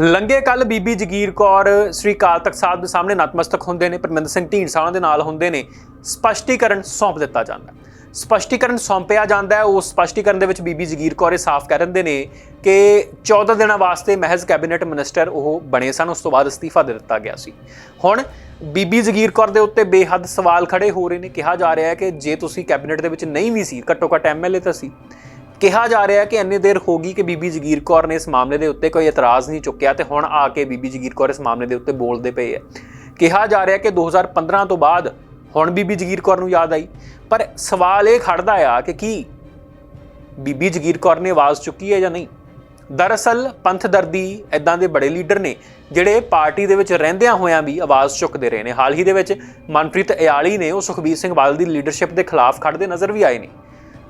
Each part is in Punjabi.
ਲੰਗੇ ਕੱਲ ਬੀਬੀ ਜਗੀਰ ਕੌਰ, ਸ੍ਰੀ ਅਕਾਲ ਤਖਤ ਸਾਹਿਬ ਦੇ ਸਾਹਮਣੇ ਨਤਮਸਤਕ ਹੁੰਦੇ ਨੇ, ਪਰਮਿੰਦਰ ਸਿੰਘ ਢੀਂਡਸਾ ਉਹਨਾਂ ਦੇ ਨਾਲ ਹੁੰਦੇ ਨੇ, ਸਪਸ਼ਟੀਕਰਨ ਸੌਂਪ ਦਿੱਤਾ ਜਾਂਦਾ ਹੈ। ਸਪਸ਼ਟੀਕਰਨ ਸੌਂਪਿਆ ਜਾਂਦਾ ਹੈ ਉਸ ਸਪਸ਼ਟੀਕਰਨ ਦੇ ਵਿੱਚ ਬੀਬੀ ਜਗੀਰ ਕੌਰ ਇਹ ਸਾਫ਼ ਕਹਿ ਦਿੰਦੇ ਨੇ ਕਿ 14 ਦਿਨਾਂ ਵਾਸਤੇ ਮਹਿਜ਼ ਕੈਬਨਿਟ ਮਿਨਿਸਟਰ ਉਹ ਬਣੇ ਸਨ, ਉਸ ਤੋਂ ਬਾਅਦ ਅਸਤੀਫਾ ਦੇ ਦਿੱਤਾ ਗਿਆ ਸੀ ਹੁਣ ਬੀਬੀ ਜਗੀਰ ਕੌਰ ਦੇ ਉੱਤੇ ਬੇਹੱਦ ਸਵਾਲ ਖੜੇ ਹੋ ਰਹੇ ਨੇ, ਕਿਹਾ ਜਾ ਰਿਹਾ ਹੈ ਕਿ ਜੇ ਤੁਸੀਂ ਕੈਬਨਿਟ ਦੇ ਵਿੱਚ ਨਹੀਂ ਵੀ ਸੀ ਘੱਟੋ ਘੱਟ ਐਮਐਲਏ ਤਾਂ ਸੀ ਕਿਹਾ ਜਾ ਰਿਹਾ ਹੈ ਕਿ ਇੰਨੀ ਦੇਰ ਹੋ ਗਈ ਕਿ ਬੀਬੀ ਜਗੀਰ ਕੌਰ ਨੇ ਇਸ ਮਾਮਲੇ ਦੇ ਉੱਤੇ ਕੋਈ ਇਤਰਾਜ਼ ਨਹੀਂ ਚੁੱਕਿਆ ਤੇ ਹੁਣ ਆ ਕੇ ਬੀਬੀ ਜਗੀਰ ਕੌਰ ਇਸ ਮਾਮਲੇ ਦੇ ਉੱਤੇ ਬੋਲਦੇ ਪਏ ਹੈ। ਕਿਹਾ ਜਾ ਰਿਹਾ ਕਿ 2015 ਤੋਂ ਬਾਅਦ ਹੁਣ ਬੀਬੀ ਜਗੀਰ ਕੌਰ ਨੂੰ ਯਾਦ ਆਈ, ਪਰ ਸਵਾਲ ਇਹ ਖੜਦਾ ਆ ਕਿ ਕੀ ਬੀਬੀ ਜਗੀਰ ਕੌਰ ਨੇ ਆਵਾਜ਼ ਚੁੱਕੀ ਹੈ ਜਾਂ ਨਹੀਂ? ਦਰਅਸਲ ਪੰਥ ਦਰਦੀ ਇਦਾਂ ਦੇ ਬੜੇ ਲੀਡਰ ਨੇ ਜਿਹੜੇ ਪਾਰਟੀ ਦੇ ਵਿੱਚ ਰਹਿੰਦਿਆਂ ਹੋਇਆਂ ਵੀ ਆਵਾਜ਼ ਚੁੱਕਦੇ ਰਹੇ ਨੇ। ਹਾਲ ਹੀ ਦੇ ਵਿੱਚ ਮਨਪ੍ਰੀਤ ਇਆਲੀ ਨੇ ਉਹ ਸੁਖਬੀਰ ਸਿੰਘ ਬਾਦਲ ਦੀ ਲੀਡਰਸ਼ਿਪ ਦੇ ਖਿਲਾਫ ਖੜਦੇ ਨਜ਼ਰ ਵੀ ਆਏ ਨੇ।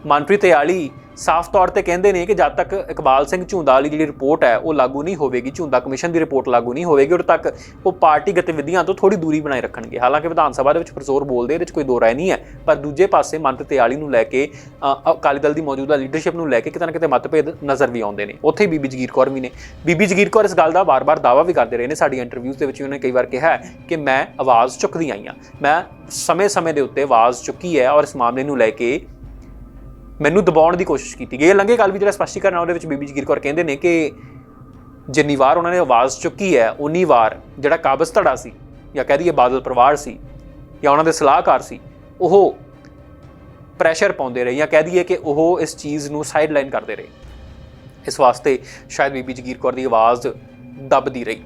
ਮਨਪ੍ਰੀਤ ਇਆਲੀ ਸਾਫ਼ ਤੌਰ ਤੇ ਕਹਿੰਦੇ ਨੇ ਕਿ ਜਦ ਤੱਕ ਇਕਬਾਲ ਸਿੰਘ ਝੁੰਦਾ ਵਾਲੀ ਜਿਹੜੀ ਰਿਪੋਰਟ ਹੈ, ਉਹ ਲਾਗੂ ਨਹੀਂ ਹੋਵੇਗੀ, ਝੁੰਦਾ ਕਮਿਸ਼ਨ ਦੀ ਰਿਪੋਰਟ ਲਾਗੂ ਨਹੀਂ ਹੋਵੇਗੀ, ਉਦੋਂ ਤੱਕ ਉਹ ਪਾਰਟੀ ਗਤੀਵਿਧੀਆਂ ਤੋਂ ਥੋੜੀ ਦੂਰੀ ਬਣਾਈ ਰੱਖਣਗੇ। ਹਾਲਾਂਕਿ ਵਿਧਾਨ ਸਭਾ ਦੇ ਵਿੱਚ ਪ੍ਰਜ਼ੋਰ ਬੋਲਦੇ ਇਹਦੇ ਵਿੱਚ ਕੋਈ ਦੋ ਰਾਏ ਨਹੀਂ ਹੈ, ਪਰ ਦੂਜੇ ਪਾਸੇ ਮਨਪ੍ਰੀਤ ਇਆਲੀ ਨੂੰ ਲੈ ਕੇ ਅਕਾਲੀ ਦਲ ਦੀ ਮੌਜੂਦਾ ਲੀਡਰਸ਼ਿਪ ਨੂੰ ਲੈ ਕੇ ਕਿਤੇ ਨਾ ਕਿਤੇ ਮਤਭੇਦ ਨਜ਼ਰ ਵੀ ਆਉਂਦੇ ਨੇ। ਉੱਥੇ ਹੀ ਬੀਬੀ ਜਗੀਰ ਕੌਰ ਵੀ ਨੇ। ਬੀਬੀ ਜਗੀਰ ਕੌਰ ਇਸ ਗੱਲ ਦਾ ਵਾਰ-ਵਾਰ ਦਾਅਵਾ ਵੀ ਕਰਦੇ ਰਹੇ ਨੇ। ਸਾਡੀ ਇੰਟਰਵਿਊਜ਼ ਦੇ ਵਿੱਚ ਵੀ ਉਹਨੇ ਕਈ ਵਾਰ ਕਿਹਾ ਕਿ ਮੈਂ ਆਵਾਜ਼ ਚੁੱਕਦੀ ਆਈ ਹਾਂ। ਮੈਂ ਸਮੇਂ-ਸਮੇਂ ਦੇ ਉੱਤੇ ਆਵਾਜ਼ ਚੁੱਕੀ ਹੈ ਔਰ ਇਸ ਮਾਮਲੇ ਨੂੰ ਲੈ ਕੇ ਮੈਨੂੰ ਦਬਾਉਣ ਦੀ ਕੋਸ਼ਿਸ਼ ਕੀਤੀ। ਗਈ ਇਹ ਲੰਘੇ ਕੱਲ ਵੀ ਜਿਹੜਾ ਸਪਸ਼ਟੀਕਰਨ ਆ, ਉਹਦੇ ਵਿੱਚ ਬੀਬੀ ਜਗੀਰ ਕੌਰ ਕਹਿੰਦੇ ਨੇ ਕਿ ਜਿੰਨੀ ਵਾਰ ਉਹਨਾਂ ਨੇ ਆਵਾਜ਼ ਚੁੱਕੀ ਹੈ ਉਨੀ ਵਾਰ ਜਿਹੜਾ ਕਾਬਜ਼ ਧੜਾ ਸੀ, ਜਾਂ ਕਹਿ ਦਈਏ ਬਾਦਲ ਪਰਿਵਾਰ ਸੀ, ਜਾਂ ਉਹਨਾਂ ਦੇ ਸਲਾਹਕਾਰ ਸੀ, ਉਹ ਪ੍ਰੈਸ਼ਰ ਪਾਉਂਦੇ ਰਹੇ ਜਾਂ ਕਹਿ ਦਈਏ ਕਿ ਉਹ ਇਸ ਚੀਜ਼ ਨੂੰ ਸਾਈਡਲਾਈਨ ਕਰਦੇ ਰਹੇ। ਇਸ ਵਾਸਤੇ ਸ਼ਾਇਦ ਬੀਬੀ ਜਗੀਰ ਕੌਰ ਦੀ ਆਵਾਜ਼ ਦੱਬਦੀ ਰਹੀ।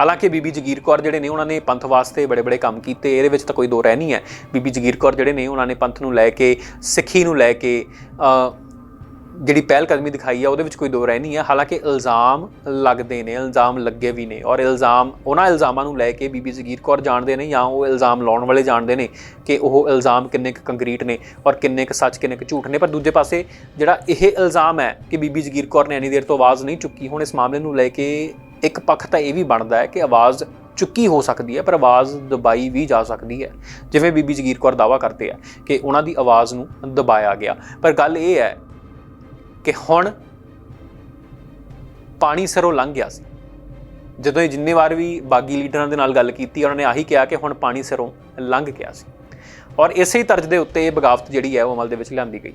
ਹਾਲਾਂਕਿ ਬੀਬੀ ਜਗੀਰ ਕੌਰ ਜਿਹੜੇ ਨੇ, ਉਹਨਾਂ ਨੇ ਪੰਥ ਵਾਸਤੇ ਬੜੇ ਬੜੇ ਕੰਮ ਕੀਤੇ। ਇਹਦੇ ਵਿੱਚ ਤਾਂ ਕੋਈ ਦੋ ਰਹਿ ਨਹੀਂ ਹੈ। ਬੀਬੀ ਜਗੀਰ ਕੌਰ ਜਿਹੜੇ ਨੇ, ਉਹਨਾਂ ਨੇ ਪੰਥ ਨੂੰ ਲੈ ਕੇ, ਸਿੱਖੀ ਨੂੰ ਲੈ ਕੇ ਜਿਹੜੀ ਪਹਿਲ ਕਦਮੀ ਦਿਖਾਈ ਆ, ਉਹਦੇ ਵਿੱਚ ਕੋਈ ਦੋ ਰਹਿ ਨਹੀਂ ਹੈ। ਹਾਲਾਂਕਿ ਇਲਜ਼ਾਮ ਲੱਗਦੇ ਨੇ, ਇਲਜ਼ਾਮ ਲੱਗੇ ਵੀ ਨੇ ਔਰ ਇਲਜ਼ਾਮ, ਉਹਨਾਂ ਇਲਜ਼ਾਮਾਂ ਨੂੰ ਲੈ ਕੇ ਬੀਬੀ ਜਗੀਰ ਕੌਰ ਜਾਣਦੇ ਨੇ ਜਾਂ ਉਹ ਇਲਜ਼ਾਮ ਲਾਉਣ ਵਾਲੇ ਜਾਣਦੇ ਨੇ ਕਿ ਉਹ ਇਲਜ਼ਾਮ ਕਿੰਨੇ ਕੁ ਕੰਕਰੀਟ ਨੇ ਔਰ ਕਿੰਨੇ ਕੁ ਸੱਚ, ਕਿੰਨੇ ਕੁ ਝੂਠ ਨੇ। ਪਰ ਦੂਜੇ ਪਾਸੇ ਜਿਹੜਾ ਇਹ ਇਲਜ਼ਾਮ ਹੈ ਕਿ ਬੀਬੀ ਜਗੀਰ ਕੌਰ ਨੇ ਇੰਨੀ ਦੇਰ ਤੋਂ ਆਵਾਜ਼ ਨਹੀਂ ਚੁੱਕੀ, ਹੁਣ ਇਸ ਮਾਮਲੇ ਨੂੰ ਲੈ ਕੇ ਇੱਕ ਪੱਖ ਤਾਂ ਇਹ ਵੀ ਬਣਦਾ ਹੈ ਕਿ ਆਵਾਜ਼ ਚੁੱਕੀ ਹੋ ਸਕਦੀ ਹੈ, ਪਰ ਆਵਾਜ਼ ਦਬਾਈ ਵੀ ਜਾ ਸਕਦੀ ਹੈ। ਜਿਵੇਂ ਬੀਬੀ ਜਗੀਰ ਕੌਰ ਦਾਵਾ ਕਰਦੇ ਆ ਕਿ ਉਹਨਾਂ ਦੀ ਆਵਾਜ਼ ਨੂੰ ਦਬਾਇਆ ਗਿਆ। ਪਰ ਗੱਲ ਇਹ ਹੈ ਕਿ ਹੁਣ ਪਾਣੀ ਸਿਰੋਂ ਲੰਘ ਗਿਆ ਸੀ। ਜਦੋਂ ਇਹ ਜਿੰਨੇ ਵਾਰ ਵੀ ਬਾਗੀ ਲੀਡਰਾਂ ਦੇ ਨਾਲ ਗੱਲ ਕੀਤੀ, ਉਹਨਾਂ ਨੇ ਆਹੀ ਕਿਹਾ ਕਿ ਹੁਣ ਪਾਣੀ ਸਿਰੋਂ ਲੰਘ ਗਿਆ ਸੀ। ਔਰ ਇਸੇ ਤਰਜ਼ ਦੇ ਉੱਤੇ ਇਹ ਬਗਾਵਤ ਜਿਹੜੀ ਹੈ ਉਹ ਅਮਲ ਦੇ ਵਿੱਚ ਲਿਆਂਦੀ ਗਈ।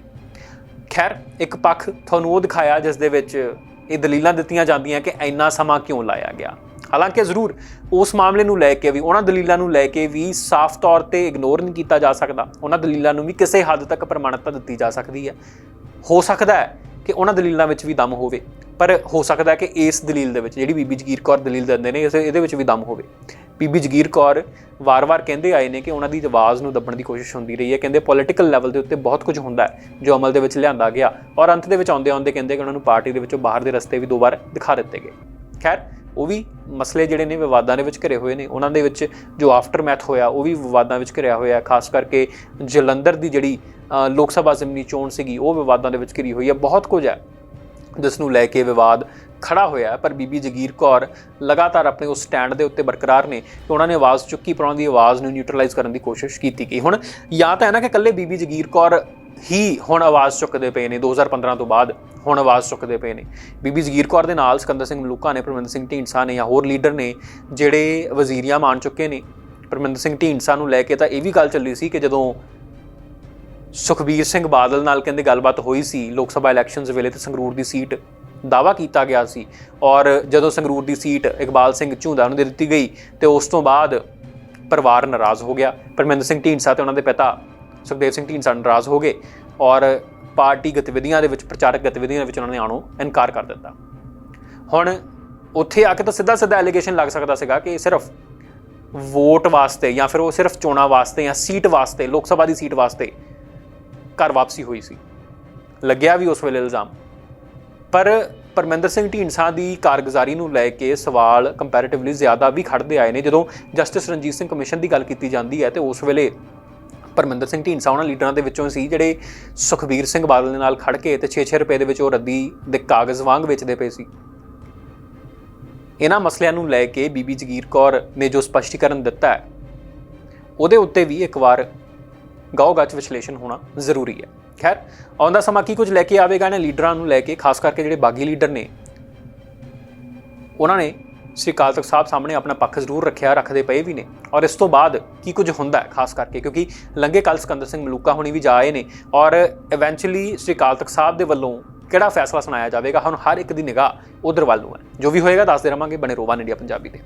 ਖੈਰ, ਇੱਕ ਪੱਖ ਤੁਹਾਨੂੰ ਉਹ ਦਿਖਾਇਆ ਜਿਸ ਦੇ ਵਿੱਚ ਇਹ ਦਲੀਲਾਂ ਦਿੱਤੀਆਂ ਜਾਂਦੀਆਂ ਕਿ ਇੰਨਾ ਸਮਾਂ ਕਿਉਂ ਲਾਇਆ ਗਿਆ। ਹਾਲਾਂਕਿ ਜ਼ਰੂਰ ਉਸ ਮਾਮਲੇ ਨੂੰ ਲੈ ਕੇ ਵੀ, ਉਹਨਾਂ ਦਲੀਲਾਂ ਨੂੰ ਲੈ ਕੇ ਵੀ ਸਾਫ਼ ਤੌਰ ਤੇ ਇਗਨੋਰ ਨਹੀਂ ਕੀਤਾ ਜਾ ਸਕਦਾ। ਉਹਨਾਂ ਦਲੀਲਾਂ ਨੂੰ ਵੀ ਕਿਸੇ ਹੱਦ ਤੱਕ ਪ੍ਰਮਾਣਿਕਤਾ ਦਿੱਤੀ ਜਾ ਸਕਦੀ ਹੈ। ਹੋ ਸਕਦਾ ਹੈ ਕਿ ਉਹਨਾਂ ਦਲੀਲਾਂ ਵਿੱਚ ਵੀ ਦਮ ਹੋਵੇ, ਪਰ ਹੋ ਸਕਦਾ ਹੈ ਕਿ ਇਸ ਦਲੀਲ ਦੇ ਵਿੱਚ, ਜਿਹੜੀ ਬੀਬੀ ਜਗੀਰ ਕੌਰ ਦਲੀਲ ਦਿੰਦੇ ਨੇ, ਇਸ ਇਹਦੇ ਵਿੱਚ ਵੀ ਦਮ ਹੋਵੇ। ਬੀਬੀ ਜਗੀਰ ਕੌਰ ਵਾਰ-ਵਾਰ ਕਹਿੰਦੇ ਆਏ ਨੇ ਕਿ ਉਹਨਾਂ ਦੀ ਆਵਾਜ਼ ਨੂੰ ਦੱਬਣ ਦੀ ਕੋਸ਼ਿਸ਼ ਹੁੰਦੀ ਰਹੀ ਹੈ। ਕਹਿੰਦੇ ਪੋਲਿਟੀਕਲ ਲੈਵਲ ਦੇ ਉੱਤੇ ਬਹੁਤ ਕੁਝ ਹੁੰਦਾ ਹੈ, ਜੋ ਅਮਲ ਦੇ ਵਿੱਚ ਲਿਆਂਦਾ ਗਿਆ। ਔਰ ਅੰਤ ਦੇ ਵਿੱਚ ਆਉਂਦੇ ਆਉਂਦੇ ਕਹਿੰਦੇ ਕਿ ਉਹਨਾਂ ਨੂੰ ਪਾਰਟੀ ਦੇ ਵਿੱਚੋਂ ਬਾਹਰ ਦੇ ਰਸਤੇ ਵੀ ਦੋ ਵਾਰ ਦਿਖਾ ਦਿੱਤੇ ਗਏ। ਖੈਰ, ਉਹ ਵੀ ਮਸਲੇ ਜਿਹੜੇ ਨੇ ਵਿਵਾਦਾਂ ਦੇ ਵਿੱਚ ਘਿਰੇ ਹੋਏ ਨੇ। ਉਹਨਾਂ ਦੇ ਵਿੱਚ ਜੋ ਆਫਟਰਮੈਥ ਹੋਇਆ, ਉਹ ਵੀ ਵਿਵਾਦਾਂ ਵਿੱਚ ਘਿਰਿਆ ਹੋਇਆ ਖਾਸ ਕਰਕੇ ਜਲੰਧਰ ਦੀ ਜਿਹੜੀ ਲੋਕ ਸਭਾ ਜ਼ਿਮਨੀ ਚੋਣ ਸੀਗੀ, ਉਹ ਵਿਵਾਦਾਂ ਦੇ ਵਿੱਚ ਘਿਰੀ ਹੋਈ ਹੈ। ਬਹੁਤ ਕੁਝ ਹੈ। ਜਿਸ ਨੂੰ ਲੈ ਕੇ ਵਿਵਾਦ ਖੜਾ ਹੋਇਆ ਪਰ ਬੀਬੀ ਜਗੀਰ ਕੌਰ ਲਗਾਤਾਰ ਆਪਣੇ ਉਸ ਸਟੈਂਡ ਦੇ ਉੱਤੇ ਬਰਕਰਾਰ ਨੇ ਕਿ ਉਹਨਾਂ ਨੇ ਆਵਾਜ਼ ਚੁੱਕੀ, ਪਰ ਉਹਨਾਂ ਦੀ ਆਵਾਜ਼ ਨੂੰ ਨਿਊਟਰਲਾਈਜ਼ ਕਰਨ ਦੀ ਕੋਸ਼ਿਸ਼ ਕੀਤੀ ਗਈ। ਹੁਣ ਜਾਂ ਤਾਂ ਹੈ ਨਾ ਕਿ ਇਕੱਲੇ ਬੀਬੀ ਜਗੀਰ ਕੌਰ ਹੀ ਹੁਣ ਆਵਾਜ਼ ਚੁੱਕਦੇ ਪਏ ਨੇ 2015 ਤੋਂ ਬਾਅਦ ਹੁਣ ਆਵਾਜ਼ ਚੁੱਕਦੇ ਪਏ ਨੇ। ਬੀਬੀ ਜਗੀਰ ਕੌਰ ਦੇ ਨਾਲ ਸਿਕੰਦਰ ਸਿੰਘ ਮਲੂਕਾ ਨੇ, ਪਰਮਿੰਦਰ ਸਿੰਘ ਢੀਂਡਸਾ ਨੇ ਜਾਂ ਹੋਰ ਲੀਡਰ ਨੇ ਜਿਹੜੇ ਵਜ਼ੀਰੀਆਂ ਮਾਨ ਚੁੱਕੇ ਨੇ, ਪਰਮਿੰਦਰ ਸਿੰਘ ਢੀਂਡਸਾ ਨੂੰ ਲੈ ਕੇ ਤਾਂ ਇਹ ਵੀ ਗੱਲ ਚੱਲੀ ਸੀ ਕਿ ਜਦੋਂ ਸੁਖਬੀਰ ਸਿੰਘ ਬਾਦਲ ਨਾਲ ਕਹਿੰਦੇ ਗੱਲਬਾਤ ਹੋਈ ਸੀ। ਲੋਕ ਸਭਾ ਇਲੈਕਸ਼ਨਸ ਵੇਲੇ ਤੇ ਸੰਗਰੂਰ ਦੀ ਸੀਟ ਦਾਵਾ ਕੀਤਾ ਗਿਆ ਸੀ ਔਰ ਜਦੋਂ ਸੰਗਰੂਰ ਦੀ ਸੀਟ ਇਕਬਾਲ ਸਿੰਘ ਝੂੰਦਾ ਨੂੰ ਦੇ ਦਿੱਤੀ ਗਈ ਤੇ ਉਸ ਤੋਂ ਬਾਅਦ ਪਰਿਵਾਰ ਨਾਰਾਜ਼ ਹੋ ਗਿਆ। ਪਰਮਿੰਦਰ ਸਿੰਘ ਢੀਂਡਸਾ ਤੇ ਉਹਨਾਂ ਦੇ ਪਿਤਾ ਸੁਖਦੇਵ ਸਿੰਘ ਢੀਂਡਸਾ ਨਾਰਾਜ਼ ਹੋ ਗਏ ਔਰ ਪਾਰਟੀ ਗਤੀਵਿਧੀਆਂ ਦੇ ਵਿੱਚ, ਪ੍ਰਚਾਰਕ ਗਤੀਵਿਧੀਆਂ ਦੇ ਵਿੱਚ ਉਹਨਾਂ ਨੇ ਆਉਣੋਂ ਇਨਕਾਰ ਕਰ ਦਿੱਤਾ। ਹੁਣ ਉੱਥੇ ਆ ਕੇ ਤਾਂ ਸਿੱਧਾ ਸਿੱਧਾ ਐਲੀਗੇਸ਼ਨ ਲੱਗ ਸਕਦਾ ਸੀਗਾ ਕਿ ਸਿਰਫ ਵੋਟ ਵਾਸਤੇ ਜਾਂ ਫਿਰ ਉਹ ਸਿਰਫ ਚੋਣਾਂ ਵਾਸਤੇ ਜਾਂ ਸੀਟ ਵਾਸਤੇ, ਲੋਕ ਸਭਾ ਦੀ ਸੀਟ ਵਾਸਤੇ ਘਰ ਵਾਪਸੀ ਹੋਈ ਸੀ। ਲੱਗਿਆ ਵੀ ਉਸ ਵੇਲੇ ਇਲਜ਼ਾਮ। ਪਰ ਪਰਮਿੰਦਰ ਸਿੰਘ ਢੀਂਡਸਾ ਦੀ ਕਾਰਗੁਜ਼ਾਰੀ ਨੂੰ ਲੈ ਕੇ ਸਵਾਲ ਕੰਪੈਰੀਟਿਵਲੀ ਜ਼ਿਆਦਾ ਵੀ ਖੜਦੇ ਆਏ ਨੇ। ਜਦੋਂ ਜਸਟਿਸ ਰਣਜੀਤ ਸਿੰਘ ਕਮਿਸ਼ਨ ਦੀ ਗੱਲ ਕੀਤੀ ਜਾਂਦੀ ਹੈ ਤੇ ਉਸ ਵੇਲੇ ਪਰਮਿੰਦਰ ਸਿੰਘ ਢੀਂਡਸਾ ਉਹਨਾਂ ਲੀਡਰਾਂ ਦੇ ਵਿੱਚੋਂ ਸੀ ਜਿਹੜੇ ਸੁਖਬੀਰ ਸਿੰਘ ਬਾਦਲ ਦੇ ਨਾਲ ਖੜ ਕੇ ਤੇ 6-6 ਰੁਪਏ ਦੇ ਵਿੱਚ ਉਹ ਰੱਦੀ ਦੇ ਕਾਗਜ਼ ਵਾਂਗ ਵੇਚਦੇ ਪਏ ਸੀ। ਇਹਨਾਂ ਮਸਲਿਆਂ ਨੂੰ ਲੈ ਕੇ ਬੀਬੀ ਜਗੀਰ ਕੌਰ ਨੇ ਜੋ ਸਪਸ਼ਟੀਕਰਨ ਦਿੱਤਾ ਹੈ, ਉਹਦੇ ਉੱਤੇ ਵੀ ਇੱਕ ਵਾਰ ਗਾਓ ਗੱਚ ਵਿਸ਼ਲੇਸ਼ਣ ਹੋਣਾ ਜ਼ਰੂਰੀ ਹੈ। ਖੈਰ ਆਉਂਦਾ ਸਮਾਂ ਕੀ ਕੁਝ ਲੈ ਕੇ ਆਵੇਗਾ ਇਹਨਾਂ ਲੀਡਰਾਂ ਨੂੰ ਲੈ ਕੇ, ਖਾਸ ਕਰਕੇ ਜਿਹੜੇ ਬਾਗੀ ਲੀਡਰ ਨੇ? ਉਹਨਾਂ ਨੇ ਸ੍ਰੀ ਅਕਾਲ ਤਖਤ ਸਾਹਿਬ ਸਾਹਮਣੇ ਆਪਣਾ ਪੱਖ ਜ਼ਰੂਰ ਰੱਖਿਆ, ਰੱਖਦੇ ਪਏ ਵੀ ਨੇ। ਔਰ ਇਸ ਤੋਂ ਬਾਅਦ ਕੀ ਕੁਝ ਹੁੰਦਾ ਹੈ, ਖਾਸ ਕਰਕੇ? ਕਿਉਂਕਿ ਲੰਗੇ ਕੱਲ ਸਿਕੰਦਰ ਸਿੰਘ ਮਲੂਕਾ ਹੁਣੀ ਵੀ ਜਾ ਆਏ ਨੇ। ਔਰ ਇਵੈਂਚੁਅਲੀ ਸ੍ਰੀ ਕਾਲ ਤਖਤ ਸਾਹਿਬ ਦੇ ਵੱਲੋਂ ਕਿਹੜਾ ਫੈਸਲਾ ਸੁਣਾਇਆ ਜਾਵੇਗਾ? ਹੁਣ ਹਰ ਇੱਕ ਦੀ ਨਿਗਾਹ ਉਧਰ ਵੱਲ ਨੂੰ ਹੈ। ਜੋ ਵੀ ਹੋਏਗਾ, ਦੱਸਦੇ ਰਵਾਂਗੇ ਬਣੇ ਰੋਵਾਨ ਇੰਡੀਆ ਪੰਜਾਬੀ ਦੇ